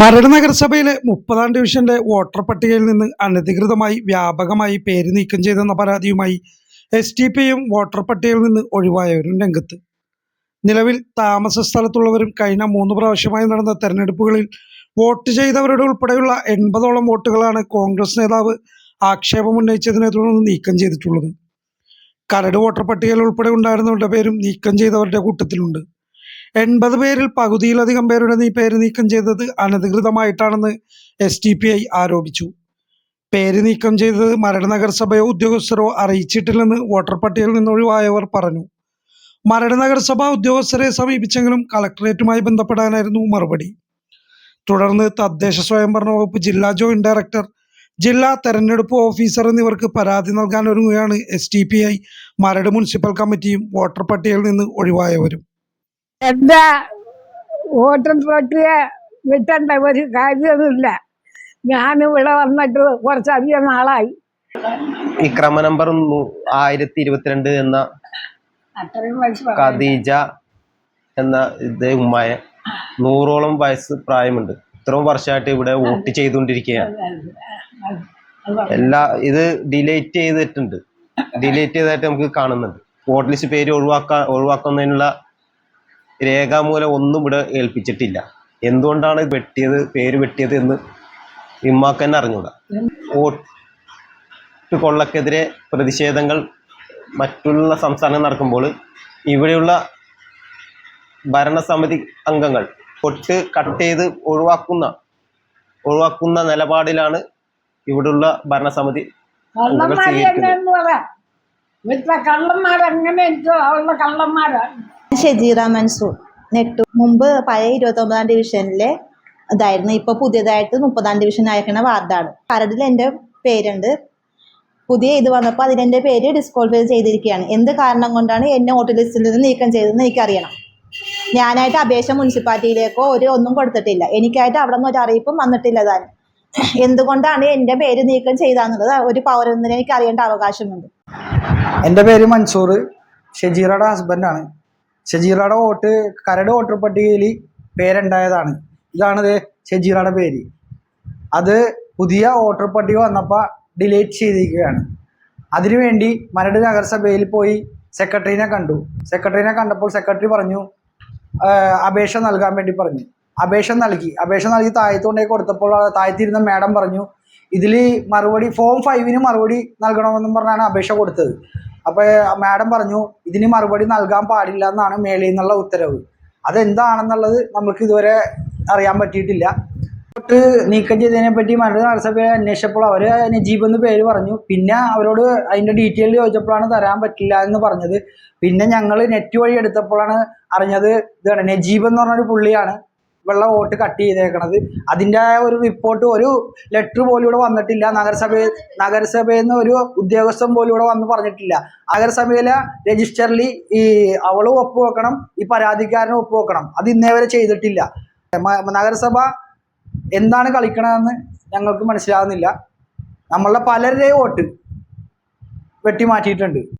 മരട് നഗരസഭയിലെ മുപ്പതാം ഡിവിഷന്റെ വോട്ടർ പട്ടികയിൽ നിന്ന് അനധികൃതമായി വ്യാപകമായി പേര് നീക്കം ചെയ്തെന്ന പരാതിയുമായി എസ് ടി പിയും വോട്ടർ പട്ടികയിൽ നിന്ന് ഒഴിവായവരും രംഗത്ത്. നിലവിൽ താമസ സ്ഥലത്തുള്ളവരും കഴിഞ്ഞ മൂന്ന് പ്രാവശ്യമായി നടന്ന തെരഞ്ഞെടുപ്പുകളിൽ വോട്ട് ചെയ്തവരുടെ ഉൾപ്പെടെയുള്ള എൺപതോളം വോട്ടുകളാണ് കോൺഗ്രസ് നേതാവ് ആക്ഷേപമുന്നയിച്ചതിനെ തുടർന്ന് നീക്കം ചെയ്തിട്ടുള്ളത്. കരട് വോട്ടർ പട്ടികയിൽ ഉൾപ്പെടെ ഉണ്ടായിരുന്നവരുടെ പേരും നീക്കം ചെയ്തവരുടെ കൂട്ടത്തിലുണ്ട്. എൺപത് പേരിൽ പകുതിയിലധികം പേരുടെ നീ പേര് നീക്കം ചെയ്തത് അനധികൃതമായിട്ടാണെന്ന് എസ് ടി പി ഐ ആരോപിച്ചു. പേര് നീക്കം ചെയ്തത് മരട് നഗരസഭയോ ഉദ്യോഗസ്ഥരോ അറിയിച്ചിട്ടില്ലെന്ന് വോട്ടർ പട്ടികയിൽ നിന്ന് ഒഴിവായവർ പറഞ്ഞു. മരട് നഗരസഭ ഉദ്യോഗസ്ഥരെ സമീപിച്ചെങ്കിലും കളക്ടറേറ്റുമായി ബന്ധപ്പെടാനായിരുന്നു മറുപടി. തുടർന്ന് തദ്ദേശ സ്വയംഭരണ വകുപ്പ് ജില്ലാ ജോയിന്റ് ഡയറക്ടർ ജില്ലാ തെരഞ്ഞെടുപ്പ് ഓഫീസർ എന്നിവർക്ക് പരാതി നൽകാൻ ഒരുങ്ങുകയാണ് S T P I Maradu municipal കമ്മിറ്റിയും വോട്ടർ പട്ടികയിൽ നിന്ന് ഒഴിവായവരും. എന്റെ വോട്ടർ പട്ടിക വിട്ടണ്ട ഒരു കാര്യമൊന്നുമില്ല ഞാൻ ഇവിടെ വന്നിട്ട് കുറച്ചധികം നാളായി. ഈ ക്രമ നമ്പർ ആയിരത്തി ഇരുപത്തിരണ്ട് എന്ന ഖദീജ എന്ന ഇത് ഉമ്മായ നൂറോളം വയസ്സ് പ്രായമുണ്ട്. ഇത്രയും വർഷമായിട്ട് ഇവിടെ വോട്ട് ചെയ്തുകൊണ്ടിരിക്കുകയാണ്. എല്ലാ ഇത് ഡിലേറ്റ് ചെയ്തിട്ടുണ്ട്. ഡിലേറ്റ് ചെയ്തായിട്ട് നമുക്ക് കാണുന്നുണ്ട്. വോട്ട് ലിസ്റ്റ് പേര് ഒഴിവാക്കാൻ ഒഴിവാക്കുന്നതിനുള്ള രേഖാമൂലം ഒന്നും ഇവിടെ ഏൽപ്പിച്ചിട്ടില്ല. എന്തുകൊണ്ടാണ് വെട്ടിയത് പേര് വെട്ടിയത് എന്ന് ഇമ്മാക്ക് തന്നെ അറിഞ്ഞൂടാ. വോട്ട് കൊള്ളക്കെതിരെ പ്രതിഷേധങ്ങൾ മറ്റുള്ള സംസ്ഥാനങ്ങൾ നടക്കുമ്പോൾ ഇവിടെയുള്ള ഭരണസമിതി അംഗങ്ങൾ പൊട്ട് കട്ട് ചെയ്ത് ഒഴിവാക്കുന്ന ഒഴിവാക്കുന്ന നിലപാടിലാണ് ഇവിടെയുള്ള ഭരണസമിതി കള്ളന്മാരെ കള്ളന്മാരെങ്ങനെ എനിക്ക് അവളുടെ കള്ളന്മാരാണ് ഷെജീറ മൻസൂർ നെട്ടു. മുമ്പ് പഴയ ഇരുപത്തൊമ്പതാം ഡിവിഷനിലെ ഇതായിരുന്നു. ഇപ്പൊ പുതിയതായിട്ട് മുപ്പതാം ഡിവിഷൻ അയക്കണ വാർഡാണ്. കരടിൽ എന്റെ പേരുണ്ട്. പുതിയ ഇത് വന്നപ്പോൾ അതിലെന്റെ പേര് ഡിസ്ക്വാളിഫൈ ചെയ്തിരിക്കുകയാണ്. എന്ത് കാരണം കൊണ്ടാണ് എന്നെ വോട്ട് ലിസ്റ്റിൽ നിന്ന് നീക്കം ചെയ്തതെന്ന് എനിക്കറിയണം. ഞാനായിട്ട് അപേക്ഷ മുനിസിപ്പാലിറ്റിയിലേക്കോ ഒരു ഒന്നും കൊടുത്തിട്ടില്ല. എനിക്കായിട്ട് അവിടെ നിന്ന് ഒരു അറിയിപ്പും വന്നിട്ടില്ല താനും എന്തുകൊണ്ടാണ് എന്റെ പേര് നീക്കം ചെയ്താന്നുള്ളത് ഒരു പൗരന്തിനെ എനിക്ക് അറിയേണ്ട അവകാശമുണ്ട്. എന്റെ പേര് മൻസൂർ. ഷെജീറയുടെ ഹസ്ബൻഡാണ് ഷെജീറയുടെ വോട്ട് കരട് വോട്ടർ പട്ടികയിൽ പേരുണ്ടായതാണ്. ഇതാണ് ദേ ഷെജീറയുടെ പേര്. അത് പുതിയ വോട്ടർ പട്ടിക വന്നപ്പോൾ ഡിലീറ്റ് ചെയ്തിരിക്കുകയാണ്. അതിനുവേണ്ടി മരട് നഗരസഭയിൽ പോയി സെക്രട്ടറിനെ കണ്ടു. സെക്രട്ടറിനെ കണ്ടപ്പോൾ സെക്രട്ടറി പറഞ്ഞു അപേക്ഷ നൽകാൻ വേണ്ടി പറഞ്ഞു. അപേക്ഷ നൽകി. അപേക്ഷ നൽകി താഴത്തുകൊണ്ടേക്ക് കൊടുത്തപ്പോൾ താഴ്ത്തിയിരുന്ന മാഡം പറഞ്ഞു ഇതിൽ മറുപടി ഫോം ഫൈവിന് മറുപടി നൽകണമെന്നും പറഞ്ഞാണ് അപേക്ഷ കൊടുത്തത്. അപ്പോൾ മാഡം പറഞ്ഞു ഇതിന് മറുപടി നൽകാൻ പാടില്ല എന്നാണ് മേളിൽ നിന്നുള്ള ഉത്തരവ്. അതെന്താണെന്നുള്ളത് നമ്മൾക്ക് ഇതുവരെ അറിയാൻ പറ്റിയിട്ടില്ല. തൊട്ട് നീക്കം ചെയ്തതിനെ പറ്റി മരട് നഗരസഭയെ അന്വേഷിച്ചപ്പോൾ അവർ നജീബ് എന്ന് പേര് പറഞ്ഞു. പിന്നെ അവരോട് അതിന്റെ ഡീറ്റെയിൽ ചോദിച്ചപ്പോഴാണ് തരാൻ പറ്റില്ല എന്ന് പറഞ്ഞത്. പിന്നെ ഞങ്ങൾ നെറ്റ് വഴി എടുത്തപ്പോഴാണ് അറിഞ്ഞത് ഇതാണ്. നജീബ് എന്ന് പറഞ്ഞൊരു പുള്ളിയാണ്. വെള്ള വോട്ട് കട്ട് ചെയ്തേക്കണത്. അതിന്റെ ഒരു റിപ്പോർട്ട് ഒരു ലെറ്റർ പോലും ഇവിടെ വന്നിട്ടില്ല. നഗരസഭയിൽ നഗരസഭയിൽ നിന്ന് ഒരു ഉദ്യോഗസ്ഥൻ പോലും ഇവിടെ വന്ന് പറഞ്ഞിട്ടില്ല. നഗരസഭയിലെ രജിസ്റ്ററിൽ ഈ അവളും ഒപ്പുവെക്കണം ഈ പരാതിക്കാരനും ഒപ്പുവെക്കണം അത് ഇന്നേ വരെ ചെയ്തിട്ടില്ല. നഗരസഭ എന്താണ് കളിക്കണമെന്ന് ഞങ്ങൾക്ക് മനസ്സിലാകുന്നില്ല നമ്മളുടെ പലരുടെയും വോട്ട് വെട്ടി മാറ്റിയിട്ടുണ്ട്